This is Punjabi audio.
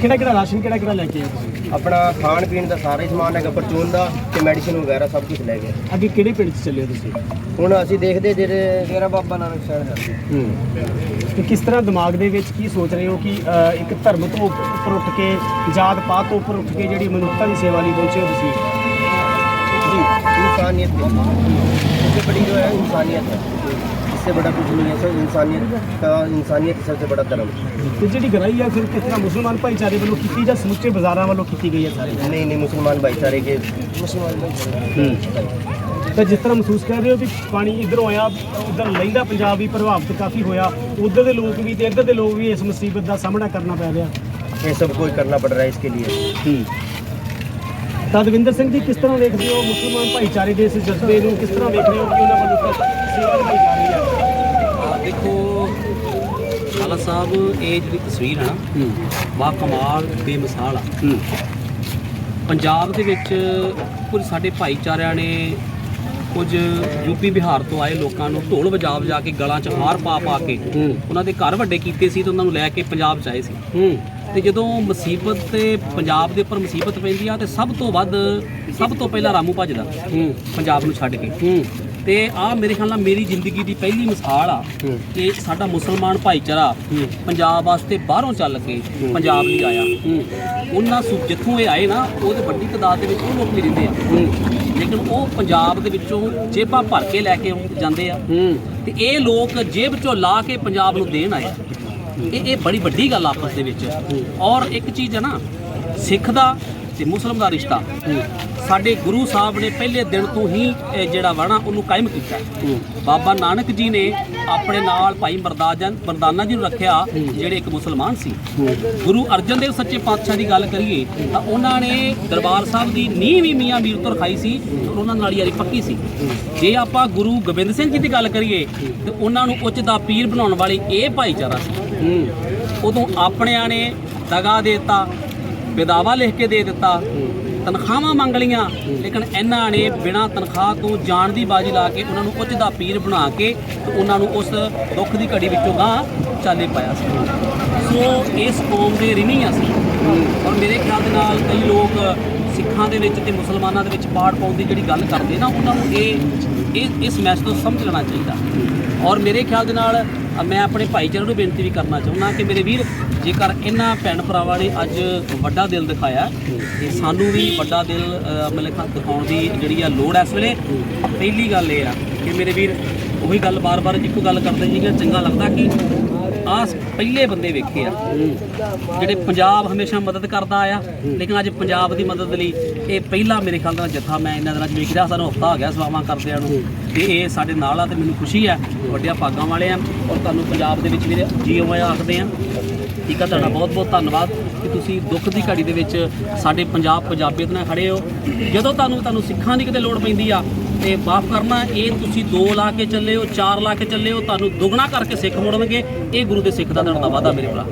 ਕਿਹੜਾ ਕਿਹੜਾ ਰਾਸ਼ਨ ਕਿਹੜਾ ਕਿਹੜਾ ਲੈ ਕੇ ਆਏ ਤੁਸੀਂ ਆਪਣਾ ਖਾਣ ਪੀਣ ਦਾ ਸਾਰਾ ਹੀ ਸਮਾਨ ਹੈਗਾ ਪਰਚੂਨ ਦਾ ਤੇ ਮੈਡੀਸਿਨ ਵਗੈਰਾ ਸਭ ਕੁਝ ਲੈ ਗਏ ਅੱਗੇ ਕਿਹੜੇ ਪਿੰਡ 'ਚ ਚੱਲੇ ਹੋ ਤੁਸੀਂ ਹੁਣ ਅਸੀਂ ਦੇਖਦੇ ਜਿਹੜੇ ਡੇਰਾ ਬਾਬਾ ਨਾਨਕ ਸ਼ਹਿਰ ਹੈ ਹੂੰ ਤੇ ਕਿਸ ਤਰ੍ਹਾਂ ਦਿਮਾਗ ਦੇ ਵਿੱਚ ਕੀ ਸੋਚ ਰਹੇ ਹੋ ਕਿ ਅ, ਇੱਕ ਧਰਮ ਤੋਂ ਉੱਪਰ ਉੱਠ ਕੇ ਜਾਤ ਪਾਤ ਤੋਂ ਉੱਪਰ ਉੱਠ ਕੇ ਜਿਹੜੀ ਮਨੁੱਖਤਾ ਦੀ ਸੇਵਾ ਲਈ ਪਹੁੰਚੇ ਹੋ ਤੁਸੀਂ जी इंसानियत के सबसे बड़ी जो है इंसानियत है इससे बड़ा कुछ नहीं है सर इंसानियत का इंसानियत ही सबसे बड़ा धर्म है ਤੇ ਜਿਹੜੀ ਗਰਾਈ ਆ ਫਿਰ ਕਿਸ ਤਰ੍ਹਾਂ ਮੁਸਲਮਾਨ ਭਾਈਚਾਰੇ ਵੱਲੋਂ ਕੀਤੀ ਜਾਂ ਸਮੁੱਚੇ ਬਾਜ਼ਾਰਾਂ ਵੱਲੋਂ ਕੀਤੀ ਗਈ ਹੈ ਸਾਰੀ नहीं नहीं मुसलमान भाईचारे के मुसलमान भाईचारे ਤਾਂ ਜਿਸ ਤਰ੍ਹਾਂ ਮਹਿਸੂਸ ਕਰ ਰਹੇ ਹੋ ਵੀ ਪਾਣੀ ਇਧਰੋਂ ਆਇਆ ਉਧਰ ਲਹਿੰਦਾ ਪੰਜਾਬ ਵੀ ਪ੍ਰਭਾਵਿਤ ਕਾਫੀ ਹੋਇਆ ਉਧਰ ਦੇ ਲੋਕ ਵੀ ਤੇ ਇੱਧਰ ਦੇ ਲੋਕ ਵੀ ਇਸ ਮੁਸੀਬਤ ਦਾ ਸਾਹਮਣਾ ਕਰਨਾ ਪੈ ਰਿਹਾ ये सब कोई करना पड़ रहा है इसके लिए ਤਾਂ ਦਵਿੰਦਰ ਸਿੰਘ ਜੀ ਕਿਸ ਤਰ੍ਹਾਂ ਵੇਖਦੇ ਹੋ ਮੁਸਲਮਾਨ ਭਾਈਚਾਰੇ ਦੇ ਇਸ ਜਜ਼ਬੇ ਨੂੰ? ਕਿਸ ਤਰ੍ਹਾਂ ਵੇਖ ਰਹੇ ਹੋ ਕਿ ਉਹਨਾਂ ਵੱਲੋਂ ਸੇਵਾ ਨਿਭਾਈ ਜਾ ਰਹੀ ਹੈ? ਆ ਦੇਖੋ ਲਾਲਾ ਸਾਹਿਬ ਇਹ ਜਿਹੜੀ ਤਸਵੀਰ ਹੈ ਨਾ ਵਾ ਕਮਾਲ ਬੇਮਿਸਾਲ ਆ। ਪੰਜਾਬ ਦੇ ਵਿੱਚ ਕੁਝ ਸਾਡੇ ਭਾਈਚਾਰਿਆਂ ਨੇ ਕੁਝ ਯੂਪੀ ਬਿਹਾਰ ਤੋਂ ਆਏ ਲੋਕਾਂ ਨੂੰ ਢੋਲ ਵਜਾ ਵਜਾ ਕੇ ਗਲਾਂ 'ਚ ਹਾਰ ਪਾ ਪਾ ਕੇ ਉਹਨਾਂ ਦੇ ਘਰ ਵੱਡੇ ਕੀਤੇ ਸੀ ਤੇ ਉਹਨਾਂ ਨੂੰ ਲੈ ਕੇ ਪੰਜਾਬ 'ਚ ਆਏ ਸੀ। ਤੇ ਜਦੋਂ ਮੁਸੀਬਤ ਤੇ ਪੰਜਾਬ ਦੇ ਉੱਪਰ ਮੁਸੀਬਤ ਪੈਂਦੀ ਆ ਤੇ ਸਭ ਤੋਂ ਵੱਧ ਸਭ ਤੋਂ ਪਹਿਲਾਂ ਰਾਮੂ ਭੱਜਦਾ। ਪੰਜਾਬ ਨੂੰ ਛੱਡ ਕੇ। ਤੇ ਆ ਮੇਰੇ ਖਿਆਲ ਨਾਲ ਮੇਰੀ ਜ਼ਿੰਦਗੀ ਦੀ ਪਹਿਲੀ ਮਿਸਾਲ ਆ ਕਿ ਸਾਡਾ ਮੁਸਲਮਾਨ ਭਾਈਚਾਰਾ ਪੰਜਾਬ ਵਾਸਤੇ ਬਾਹਰੋਂ ਚੱਲ ਕੇ ਪੰਜਾਬ ਲਈ ਆਇਆ। ਉਹਨਾਂ ਸੂ ਜਿੱਥੋਂ ਇਹ ਆਏ ਨਾ ਉਹਦੇ ਵੱਡੀ ਤਾਦਾਦ ਦੇ ਵਿੱਚ ਉਹ ਲੋਕ ਵੀ ਰਹਿੰਦੇ ਆ। ਲੇਕਿਨ ਉਹ ਪੰਜਾਬ ਦੇ ਵਿੱਚੋਂ ਜੇਬਾਂ ਭਰ ਕੇ ਲੈ ਕੇ ਜਾਂਦੇ ਆ। ਤੇ ਇਹ ਲੋਕ ਜੇਬ ਚੋਂ ਲਾ ਕੇ ਪੰਜਾਬ ਨੂੰ ਦੇਣ ਆਏ ਇਹ ਇਹ ਬੜੀ ਵੱਡੀ ਗੱਲ ਆਪਸ ਦੇ ਵਿੱਚ। ਔਰ ਇੱਕ ਚੀਜ਼ ਹੈ ਨਾ ਸਿੱਖ ਦਾ ਤੇ ਮੁਸਲਮ ਦਾ ਰਿਸ਼ਤਾ। ਸਾਡੇ ਗੁਰੂ ਸਾਹਿਬ ਨੇ ਪਹਿਲੇ ਦਿਨ ਤੋਂ ਹੀ ਇਹ ਜਿਹੜਾ ਵਾ ਨਾ ਉਹਨੂੰ ਕਾਇਮ ਕੀਤਾ ਬਾਬਾ ਨਾਨਕ ਜੀ ਨੇ ਆਪਣੇ ਨਾਲ ਭਾਈ ਮਰਦਾਜਨ ਮਰਦਾਨਾ ਜੀ ਨੂੰ ਰੱਖਿਆ ਜਿਹੜੇ ਇੱਕ ਮੁਸਲਮਾਨ ਸੀ। ਗੁਰੂ ਅਰਜਨ ਦੇਵ ਸੱਚੇ ਪਾਤਸ਼ਾਹ ਦੀ ਗੱਲ ਕਰੀਏ ਤਾਂ ਉਹਨਾਂ ਨੇ ਦਰਬਾਰ ਸਾਹਿਬ ਦੀ ਨੀਂਹ ਵੀ ਮੀਆਂ ਮੀਰ ਤੋਂ ਰਖਾਈ ਸੀ ਉਹਨਾਂ ਨਾਲ ਯਾਰੀ ਪੱਕੀ ਸੀ। ਜੇ ਆਪਾਂ ਗੁਰੂ ਗੋਬਿੰਦ ਸਿੰਘ ਜੀ ਦੀ ਗੱਲ ਕਰੀਏ ਤੇ ਉਹਨਾਂ ਨੂੰ ਉੱਚ ਦਾ ਪੀਰ ਬਣਾਉਣ ਵਾਲੀ ਇਹ ਭਾਈਚਾਰਾ ਸੀ। ਉਦੋਂ ਆਪਣਿਆਂ ਨੇ ਦਗਾ ਦੇਤਾ ਵਿਦਾਵਾ ਲਿਖ ਕੇ ਦੇ ਦਿੱਤਾ ਤਨਖਾਹਾਂ ਮੰਗ ਲਈਆਂ, ਲੇਕਿਨ ਇਹਨਾਂ ਨੇ ਬਿਨਾਂ ਤਨਖਾਹ ਤੋਂ ਜਾਣ ਦੀ ਬਾਜੀ ਲਾ ਕੇ ਉਹਨਾਂ ਨੂੰ ਉੱਚ ਦਾ ਪੀਰ ਬਣਾ ਕੇ ਤੇ ਉਹਨਾਂ ਨੂੰ ਉਸ ਦੁੱਖ ਦੀ ਘੜੀ ਵਿੱਚੋਂ ਗਾਂ ਚਾਲੇ ਪਾਇਆ ਸੀ। ਸੋ ਇਸ ਕੌਮ ਦੇ ਰਿਣੀ ਅਸੀਂ। ਔਰ ਮੇਰੇ ਖਿਆਲ ਦੇ ਨਾਲ ਕਈ ਲੋਕ ਸਿੱਖਾਂ ਦੇ ਵਿੱਚ ਤੇ ਮੁਸਲਮਾਨਾਂ ਦੇ ਵਿੱਚ ਪਾੜ ਪਾਉਣ ਦੀ ਜਿਹੜੀ ਗੱਲ ਕਰਦੇ ਨਾ, ਉਹਨਾਂ ਨੂੰ ਇਹ ਇਹ ਇਸ ਮੈਸੇਜ ਤੋਂ ਸਮਝ ਲੈਣਾ ਚਾਹੀਦਾ। ਔਰ ਮੇਰੇ ਖਿਆਲ ਦੇ ਨਾਲ ਮੈਂ ਆਪਣੇ ਭਾਈਚਾਰੇ ਨੂੰ ਬੇਨਤੀ ਵੀ ਕਰਨਾ ਚਾਹੁੰਦਾ ਕਿ ਮੇਰੇ ਵੀਰ, ਜੇਕਰ ਇਹਨਾਂ ਭੈਣ ਭਰਾਵਾਂ ਨੇ ਅੱਜ ਵੱਡਾ ਦਿਲ ਦਿਖਾਇਆ, ਤੇ ਸਾਨੂੰ ਵੀ ਵੱਡਾ ਦਿਲ ਮਤਲਬ ਕਿ ਦਿਖਾਉਣ ਦੀ ਜਿਹੜੀ ਆ ਲੋੜ ਹੈ ਇਸ ਵੇਲੇ, ਪਹਿਲੀ ਗੱਲ ਇਹ ਆ ਕਿ ਮੇਰੇ ਵੀਰ, ਉਹੀ ਗੱਲ ਬਾਰ-ਬਾਰ ਇੱਕੋ ਗੱਲ ਕਰਦੇ ਜੀ ਕਿ ਚੰਗਾ ਲੱਗਦਾ ਕਿ ਆਹ ਪਹਿਲੇ ਬੰਦੇ ਵੇਖੇ ਆ। ਜਿਹੜੇ ਪੰਜਾਬ ਹਮੇਸ਼ਾ ਮਦਦ ਕਰਦਾ ਆਇਆ, ਲੇਕਿਨ ਅੱਜ ਪੰਜਾਬ ਦੀ ਮਦਦ ਲਈ ਇਹ ਪਹਿਲਾ ਮੇਰੇ ਖਿਆਲ ਨਾਲ ਜੱਥਾ ਮੈਂ ਇਹਨਾਂ ਦਿਨਾਂ 'ਚ ਵੇਖ ਰਿਹਾ ਸਾਨੂੰ ਹਫਤਾ ਹੋ ਗਿਆ ਸਵਾਵਾਂ ਕਰਦਿਆਂ ਨੂੰ। ਤੇ ਇਹ ਸਾਡੇ ਨਾਲ ਆ ਤੇ ਮੈਨੂੰ ਖੁਸ਼ੀ ਆ ਵੱਡਿਆਂ ਭਾਗਾਂ ਵਾਲੇ ਆ। ਔਰ ਤੁਹਾਨੂੰ ਪੰਜਾਬ ਦੇ ਵਿੱਚ ਵੀਰੇ ਜੀਓ ਆਇਆ ਆਖਦੇ ਆ। ਠੀਕ ਆ, ਤੁਹਾਡਾ ਬਹੁਤ ਬਹੁਤ ਧੰਨਵਾਦ ਕਿ ਤੁਸੀਂ ਦੁੱਖ ਦੀ ਘੜੀ ਦੇ ਵਿੱਚ ਸਾਡੇ ਪੰਜਾਬ ਪੰਜਾਬੀਅਤ ਨਾਲ ਖੜੇ ਹੋ। ਜਦੋਂ ਤੁਹਾਨੂੰ ਤੁਹਾਨੂੰ ਸਿੱਖਾਂ ਦੀ ਕਿਤੇ ਲੋੜ ਪੈਂਦੀ ਆ ਤੇ ਮਾਫ ਕਰਨਾ, ਇਹ ਤੁਸੀਂ 2 ਲਾ ਕੇ ਚੱਲੇ ਹੋ 4 ਲਾ ਕੇ ਚੱਲੇ ਹੋ, ਤੁਹਾਨੂੰ ਦੁੱਗਣਾ ਕਰਕੇ ਸਿੱਖ ਮੁੜਨਗੇ। ਇਹ ਗੁਰੂ ਦੇ ਸਿੱਖ ਦਾ ਦੇਣ ਦਾ ਵਾਅਦਾ ਮੇਰੇ ਭਰਾ।